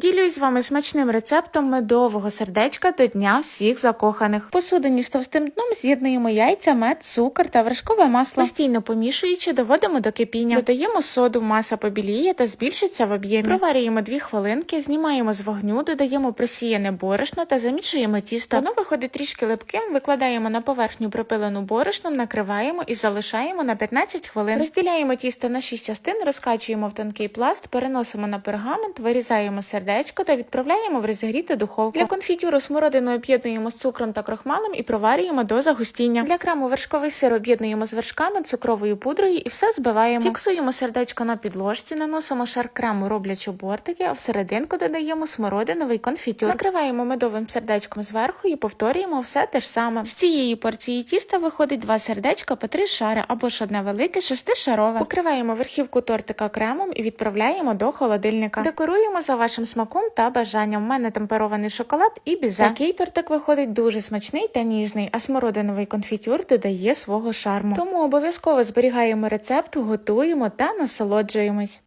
Ділюсь з вами смачним рецептом медового сердечка до дня всіх закоханих. В Посудині з товстим дном з'єднуємо яйця, мед, цукор та вершкове масло. Постійно помішуючи, доводимо до кипіння. Додаємо соду, маса побіліє та збільшиться в об'ємі. Проварюємо 2 хвилинки, знімаємо з вогню, додаємо просіяне борошно та замішуємо тісто. Воно виходить трішки липким, викладаємо на поверхню припилену борошном, накриваємо і залишаємо на 15 хвилин. Розділяємо тісто на 6 частин, розкачуємо в тонкий пласт, переносимо на пергамент, вирізаємо сердечко та відправляємо в розігріту духовку. Для конфітюру смородину об'єднуємо з цукром та крохмалем і проварюємо до загустіння. Для крему вершковий сир об'єднуємо з вершками, цукровою пудрою і все збиваємо. Фіксуємо сердечко на підложці, наносимо шар крему, роблячи бортики, а всерединку додаємо смородиновий конфітюр. Накриваємо медовим сердечком зверху і повторюємо все те ж саме. З цієї порції тіста виходить два сердечка по три шари або ж одне велике шестишарове. Покриваємо верхівку тортика кремом і відправляємо до холодильника. Декоруємо за вашим смаком та бажанням. У мене темперований шоколад і бізе. Такий тортик виходить дуже смачний та ніжний, а смородиновий конфітюр додає свого шарму. Тому обов'язково зберігаємо рецепт, готуємо та насолоджуємось.